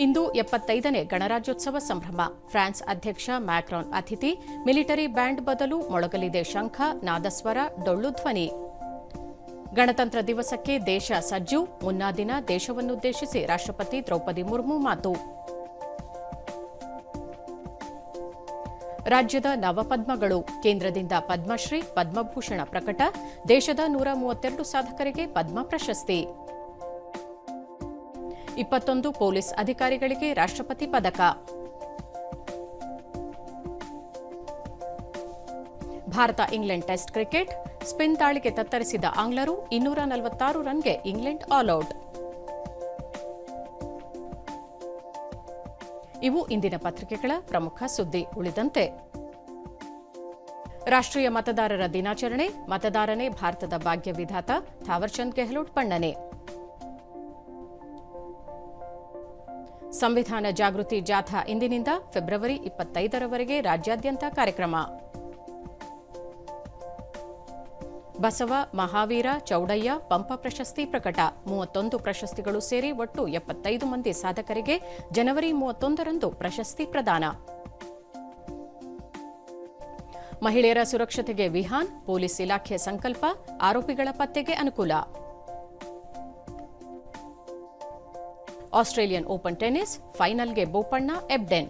ಇಂದು ಎಪ್ಪತ್ತೈದನೇ ಗಣರಾಜ್ಯೋತ್ಸವ ಸಂಭ್ರಮ. ಫ್ರಾನ್ಸ್ ಅಧ್ಯಕ್ಷ ಮ್ಯಾಕ್ರಾನ್ ಅತಿಥಿ, ಮಿಲಿಟರಿ ಬ್ಯಾಂಡ್ ಬದಲು ಮೊಳಗಲಿದೆ ಶಂಖ, ನಾದಸ್ವರ, ಡೊಳ್ಳು ಧ್ವನಿ. ಗಣತಂತ್ರ ದಿವಸಕ್ಕೆ ದೇಶ ಸಜ್ಜು ಮುನ್ನಾ ದಿನ ದೇಶವನ್ನುದ್ದೇಶಿಸಿ ರಾಷ್ಟ್ರಪತಿ ದ್ರೌಪದಿ ಮುರ್ಮು ಮಾತು. ರಾಜ್ಯದ ನವಪದ್ಮಗಳು, ಕೇಂದ್ರದಿಂದ ಪದ್ಮಶ್ರೀ ಪದ್ಮಭೂಷಣ ಪ್ರಕಟ, ದೇಶದ ನೂರ ಮೂವತ್ತೆರಡು ಸಾಧಕರಿಗೆ ಪದ್ಮ ಪ್ರಶಸ್ತಿ. ಇಪ್ಪತ್ತೊಂದು ಪೊಲೀಸ್ ಅಧಿಕಾರಿಗಳಿಗೆ ರಾಷ್ಟ್ರಪತಿ ಪದಕ. Bharat England test cricket. Spin ದಾಳಿಗೆ ತತ್ತರಿಸಿದ ಆಂಗ್ಲರು ಇನ್ನೂರ ನಲವತ್ತಾರು ರನ್ಗೆ ಇಂಗ್ಲೆಂಡ್ ಆಲ್ಔಟ್ ಇವು ಇಂದಿನ ಪತ್ರಿಕೆಗಳ ಪ್ರಮುಖ ಸುದ್ದಿ ಉಳಿದಂತೆ. ರಾಷ್ಟ್ರೀಯ ಮತದಾರರ ದಿನಾಚರಣೆ, ಮತದಾರನೇ ಭಾರತದ ಭಾಗ್ಯ ವಿಧಾತ ಥಾವರ್ಚಂದ್ ಗೆಹ್ಲೋಟ್ ಬಣ್ಣನೆ. ಸಂವಿಧಾನ ಜಾಗೃತಿ ಜಾಥಾ ಇಂದಿನಿಂದ ಫೆಬ್ರವರಿ ಇಪ್ಪತ್ತೈದರವರೆಗೆ ರಾಜ್ಯಾದ್ಯಂತ ಕಾರ್ಯಕ್ರಮ. ಬಸವ, ಮಹಾವೀರ, ಚೌಡಯ್ಯ, ಪಂಪ ಪ್ರಶಸ್ತಿ ಪ್ರಕಟ. ಮೂವತ್ತೊಂದು ಪ್ರಶಸ್ತಿಗಳು ಸೇರಿ ಒಟ್ಟು ಎಪ್ಪತ್ತೈದು ಮಂದಿ ಸಾಧಕರಿಗೆ ಜನವರಿ ಮೂವತ್ತೊಂದರಂದು ಪ್ರಶಸ್ತಿ ಪ್ರದಾನ. ಮಹಿಳೆಯರ ಸುರಕ್ಷತೆಗೆ ವಿಹಾನ್, ಪೊಲೀಸ್ ಇಲಾಖೆ ಸಂಕಲ್ಪ, ಆರೋಪಿಗಳ ಪತ್ತೆಗೆ ಅನುಕೂಲ. ಆಸ್ಟ್ರೇಲಿಯನ್ ಓಪನ್ ಟೆನ್ನಿಸ್ ಫೈನಲ್ಗೆ ಬೋಪಣ್ಣ ಎಬ್ಡೆನ್.